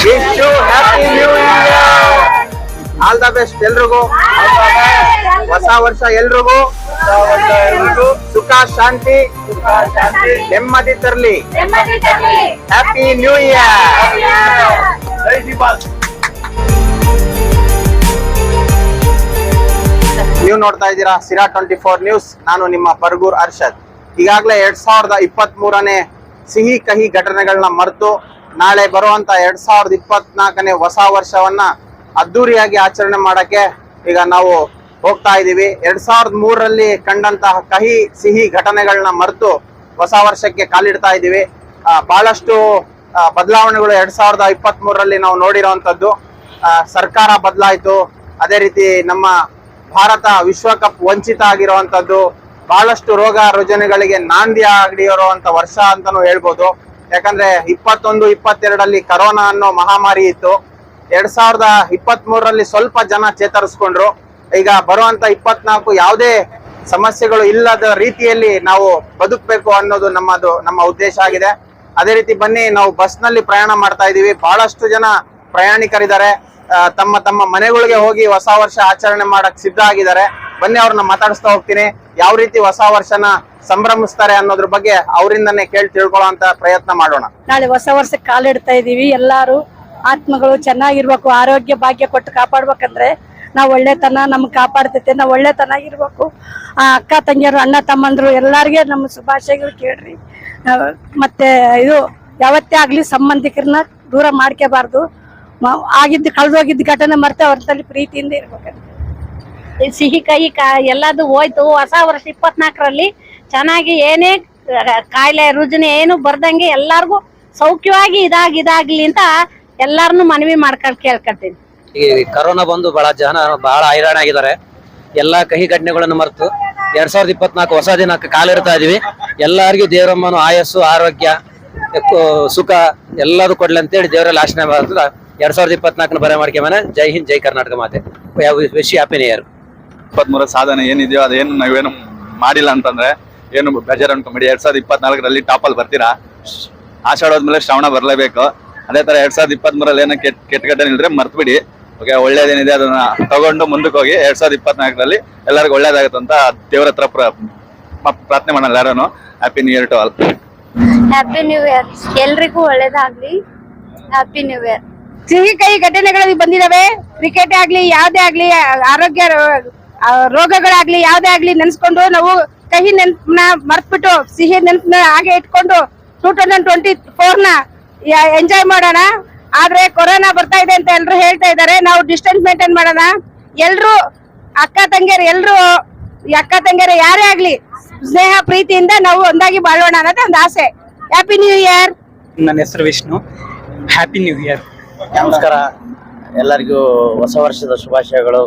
Happy new year all the best ಎಲ್ರಿಗೂ. ಹೊಸ ವರ್ಷ ಎಲ್ರಿಗೂ. ಸುಖ, ಶಾಂತಿ. ನೆಮ್ಮದಿ ತರಲಿ. ಹ್ಯಾಪಿ ನ್ಯೂ ಇಯರ್ ನೀವು ನೋಡ್ತಾ ಇದ್ದೀರಾ ಸಿರಾ ಟ್ವೆಂಟಿ ಫೋರ್ ನ್ಯೂಸ್. ನಾನು ನಿಮ್ಮ ಬರ್ಗೂರ್ ಅರ್ಷದ್. ಈಗಾಗಲೇ ಎರಡ್ ಸಾವಿರದ ಇಪ್ಪತ್ತ್ ಮೂರನೇ ಸಿಹಿ ಕಹಿ ಘಟನೆಗಳನ್ನ ಮರೆತು ನಾಳೆ ಬರುವಂತ ಎರಡ್ ಸಾವಿರದ ಇಪ್ಪತ್ನಾಲ್ಕನೇ ಹೊಸ ವರ್ಷವನ್ನ ಅದ್ದೂರಿಯಾಗಿ ಆಚರಣೆ ಮಾಡಕ್ಕೆ ಈಗ ನಾವು ಹೋಗ್ತಾ ಇದ್ದೀವಿ. ಎರಡ್ ಸಾವಿರದ ಮೂರರಲ್ಲಿ ಕಂಡಂತಹ ಕಹಿ ಸಿಹಿ ಘಟನೆಗಳನ್ನ ಮರೆತು ಹೊಸ ವರ್ಷಕ್ಕೆ ಕಾಲಿಡ್ತಾ ಇದ್ದೀವಿ. ಬಹಳಷ್ಟು ಬದಲಾವಣೆಗಳು ಎರಡ್ ಸಾವಿರದ ಇಪ್ಪತ್ತ್ ಮೂರರಲ್ಲಿ ನಾವು ನೋಡಿರುವಂತದ್ದು ಆ, ಸರ್ಕಾರ ಬದಲಾಯಿತು. ಅದೇ ರೀತಿ ನಮ್ಮ ಭಾರತ ವಿಶ್ವಕಪ್ ವಂಚಿತ ಆಗಿರುವಂತದ್ದು ಬಹಳಷ್ಟು ರೋಗ ರುಜಿನಗಳಿಗೆ ನಾಂದಿ ಆಗಿರುವಂತ ವರ್ಷ ಅಂತಾನು ಹೇಳ್ಬೋದು. ಯಾಕಂದ್ರೆ ಇಪ್ಪತ್ತೊಂದು ಇಪ್ಪತ್ತೆರಡಲ್ಲಿ ಕರೋನಾ ಅನ್ನೋ ಮಹಾಮಾರಿ ಇತ್ತು. ಎರಡ್ ಸಾವಿರದ ಇಪ್ಪತ್ತ್ ಮೂರರಲ್ಲಿ ಸ್ವಲ್ಪ ಜನ ಚೇತರಿಸ್ಕೊಂಡ್ರು. ಈಗ ಬರುವಂತ ಇಪ್ಪತ್ನಾಲ್ಕು ಯಾವುದೇ ಸಮಸ್ಯೆಗಳು ಇಲ್ಲದ ರೀತಿಯಲ್ಲಿ ನಾವು ಬದುಕಬೇಕು ಅನ್ನೋದು ನಮ್ಮದು, ನಮ್ಮ ಉದ್ದೇಶ ಆಗಿದೆ. ಅದೇ ರೀತಿ ಬನ್ನಿ, ನಾವು ಬಸ್ನಲ್ಲಿ ಪ್ರಯಾಣ ಮಾಡ್ತಾ ಇದೀವಿ ಬಹಳಷ್ಟು ಜನ ಪ್ರಯಾಣಿಕರಿದ್ದಾರೆ. ತಮ್ಮ ತಮ್ಮ ಮನೆಗಳಿಗೆ ಹೋಗಿ ಹೊಸ ವರ್ಷ ಆಚರಣೆ ಮಾಡಕ್ ಸಿದ್ಧ ಆಗಿದ್ದಾರೆ. ಬನ್ನಿ, ಅವ್ರನ್ನ ಮಾತಾಡಿಸ್ತಾ ಹೋಗ್ತೀನಿ. ಯಾವ ರೀತಿ ಹೊಸ ವರ್ಷನ ಸಂಭ್ರಮಿಸ್ತಾರೆ ಅನ್ನೋದ್ರ ಬಗ್ಗೆ ಅವರಿಂದನೇ ಕೇಳಿ ತಿಳ್ಕೊಳ್ಳೋ ಅಂತ ಪ್ರಯತ್ನ ಮಾಡೋಣ. ನಾಳೆ ಹೊಸ ವರ್ಷಕ್ಕೆ ಕಾಲಿಡ್ತಾ ಇದೀವಿ ಎಲ್ಲಾರು ಆತ್ಮಗಳು ಚೆನ್ನಾಗಿರ್ಬೇಕು ಆರೋಗ್ಯ ಭಾಗ್ಯ ಕೊಟ್ಟು ಕಾಪಾಡ್ಬೇಕಂದ್ರೆ ನಾವು ಒಳ್ಳೆತನ ನಮ್ಗೆ ಕಾಪಾಡ್ತೈತೆ ನಾವು ಒಳ್ಳೆತನ ಇರ್ಬೇಕು. ಆ ಅಕ್ಕ ತಂಗಿಯರು ಅಣ್ಣ ತಮ್ಮಂದ್ರು ಎಲ್ಲಾರ್ಗೆ ನಮ್ಮ ಶುಭಾಶಯಗಳು ಕೇಳ್ರಿ. ಮತ್ತೆ ಇದು ಯಾವತ್ತೇ ಆಗ್ಲಿ ಸಂಬಂಧಿಕರನ್ನ ದೂರ ಮಾಡ್ಕೋಬಾರ್ದು. ಆಗಿದ್ದು ಕಳೆದೋಗಿದ್ದ ಘಟನೆ ಮರ್ತೆ ಅವ್ರ ತಲೆ ಪ್ರೀತಿಯಿಂದ ಇರ್ಬೇಕಂತ. ಈ ಸಿಹಿ ಕಹಿ ಕಾ ಎಲ್ಲದು ಹೋಯ್ತು. ಹೊಸ ವರ್ಷ ಇಪ್ಪತ್ನಾಲ್ಕರಲ್ಲಿ ಚೆನ್ನಾಗಿ ಏನೇ ಕಾಯಿಲೆ ರುಜನೆ ಏನು ಬರ್ದಂಗೆ ಎಲ್ಲಾರ್ಗು ಸೌಖ್ಯವಾಗಿ ಇದಾಗಿ ಇದಾಗ್ಲಿ ಅಂತ ಎಲ್ಲಾರನು ಮನವಿ ಮಾಡ್ಕೊಂಡು ಕೇಳ್ಕೊತೀನಿ ಈ ಕರೋನಾ ಬಂದು ಬಹಳ ಜನ ಬಹಳ ಹೈರಾಣ ಆಗಿದ್ದಾರೆ. ಎಲ್ಲಾ ಕಹಿ ಘಟನೆಗಳನ್ನು ಮರೆತು ಎರಡ್ ಸಾವಿರದ ಇಪ್ಪತ್ನಾಲ್ಕು ಹೊಸ ದಿನಕ್ಕೆ ಕಾಲಿಡ್ತಾ ಇದೀವಿ. ಎಲ್ಲರಿಗೂ ದೇವರಮ್ಮನು ಆಯಸ್ಸು ಆರೋಗ್ಯ ಸುಖ ಎಲ್ಲರೂ ಕೊಡ್ಲಿ ಅಂತೇಳಿ ದೇವರಲ್ಲಿ ಆಶನೆ ಎರಡ್ ಸಾವಿರದ ಇಪ್ಪತ್ನಾಲ್ಕನ ಬರ ಮನೆ. ಜೈ ಹಿಂದ್ ಜೈ ಕರ್ನಾಟಕ ಮಾತೆ. ವಿಶ್ ಹ್ಯಾಪಿ ನಿಯರ್ ಇಪ್ಪತ್ಮೂರ ಸಾಧನೆ ಏನಿದೆಯೋ ಅದೇನು ನಾವೇನು ಮಾಡಿಲ್ಲ ಅಂತಂದ್ರೆ ಏನು ಬೇಜಾರು ಅನ್ಕೊಂಬಿಡಿ ಎರಡ್ ಸಾವಿರದ ಇಪ್ಪತ್ನಾಲ್ಕರಲ್ಲಿ ಟಾಪಲ್ಲಿ ಬರ್ತೀರಾ? ಆಷಾಢೋದ್ಮೇಲೆ ಶ್ರಾವಣ ಬರಲೇಬೇಕು. ಅದೇ ತರ ಎರಡ್ ಸಾವಿರದ ಇಪ್ಪತ್ಮೂರಲ್ಲಿ ಏನೋ ಕೆಟ್ಟ ಕೆಟ್ಟಗಡ್ಡೆ ಘಟನೆ ಇಲ್ದ್ರೆ ಮರ್ತ್ಬಿಡಿ. ಓಕೆ, ಒಳ್ಳೇದೇನಿದೆ ಅದನ್ನ ತಗೊಂಡು ಮುಂದಕ್ಕೆ ಹೋಗಿ ಎರಡ್ ಸಾವಿರದ ಇಪ್ಪತ್ನಾಲ್ಕರಲ್ಲಿ ಎಲ್ಲರಿಗೂ ಒಳ್ಳೇದಾಗುತ್ತೆ ಅಂತ ದೇವ್ರ ಹತ್ರ ಪ್ರ- ಪ್ರಾರ್ಥನೆ ಮಾಡಲ್ಲ ಯಾರು happy new year to all happy new year ಎಲ್ರಿಗೂ ಒಳ್ಳೇದಾಗ್ಲಿ. ಹ್ಯಾಪಿ ನ್ಯೂ ಇಯರ್ ಸಿಹಿ ಕೈ ಘಟನೆಗಳಲ್ಲಿ ಬಂದಿದಾವೆ ಕ್ರಿಕೆಟ್ ಆಗ್ಲಿ, ಯಾವ್ದೇ ಆಗ್ಲಿ ಆರೋಗ್ಯ ರೋಗಗಳಾಗ್ಲಿ, ಯಾವ್ದೇ ಆಗ್ಲಿ ನೆನ್ಸ್ಕೊಂಡು ನಾವು ಕಹಿ ನೆನ್ಪನ್ನ ಮರ್ತ್ಬಿಟ್ಟು ಸಿಹಿ ನೆನ್ಪನ್ನ ಹಾಗೆ ಇಟ್ಕೊಂಡು ಟೂ ತೌಸಂಡ್ ಟ್ವೆಂಟಿ ಫೋರ್ನ ಎಂಜಾಯ್ ಮಾಡೋಣ. ಆದ್ರೆ ಕೊರೋನಾ ಬರ್ತಾ ಇದೆ ಅಂತ ಎಲ್ರು ಹೇಳ್ತಾ ಇದಾರೆ ನಾವು ಡಿಸ್ಟೆನ್ಸ್ ಮೇಂಟೈನ್ ಮಾಡೋಣ. ಎಲ್ರು ಅಕ್ಕ ತಂಗಿಯರು ಎಲ್ರು ಈ ಅಕ್ಕ ತಂಗಿಯರು ಯಾರೇ ಆಗ್ಲಿ ಸ್ನೇಹ ಪ್ರೀತಿಯಿಂದ ನಾವು ಒಂದಾಗಿ ಬಾಳೋಣ ಅನ್ನೋದೇ ಒಂದು ಆಸೆ. ಹ್ಯಾಪಿ ನ್ಯೂ ಇಯರ್ ನನ್ನ ಹೆಸರು ವಿಷ್ಣು. ಹ್ಯಾಪಿ ನ್ಯೂ ಇಯರ್ ನಮಸ್ಕಾರ. ಎಲ್ಲರಿಗೂ ಹೊಸ ವರ್ಷದ ಶುಭಾಶಯಗಳು.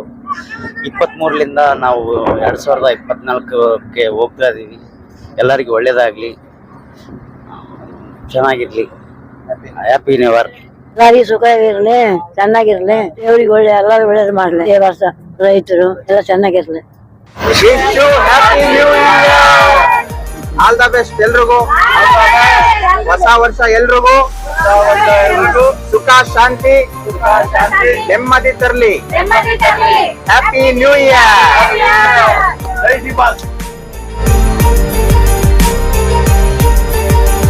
ಇಪ್ಪತ್ತ್ಮೂರರಿಂದ ನಾವು ಎರಡು ಸಾವಿರದ ಇಪ್ಪತ್ನಾಲ್ಕಕ್ಕೆ ಹೋಗ್ತಾ ಇದ್ದೀವಿ. ಎಲ್ಲರಿಗೂ ಒಳ್ಳೇದಾಗಲಿ. ಚೆನ್ನಾಗಿರ್ಲಿ. ಹ್ಯಾಪಿ ನ್ಯೂ ಇಯರ್ ಎಲ್ಲರಿಗೂ ಸುಖ ಇರಲಿ ಚೆನ್ನಾಗಿರ್ಲಿ. ದೇವ್ರಿಗೆ ಒಳ್ಳೆ ಎಲ್ಲರೂ ಒಳ್ಳೇದು ಮಾಡಲಿ. ಈ ವರ್ಷ ರೈತರು ಎಲ್ಲ ಚೆನ್ನಾಗಿರ್ಲಿ. Wish happy new year all the best ಎಲ್ರಿಗೂ. ಹೊಸ ವರ್ಷ ಎಲ್ರಿಗೂ. ಸುಖ ಶಾಂತಿ ನೆಮ್ಮದಿ ತರಲಿ. Happy new year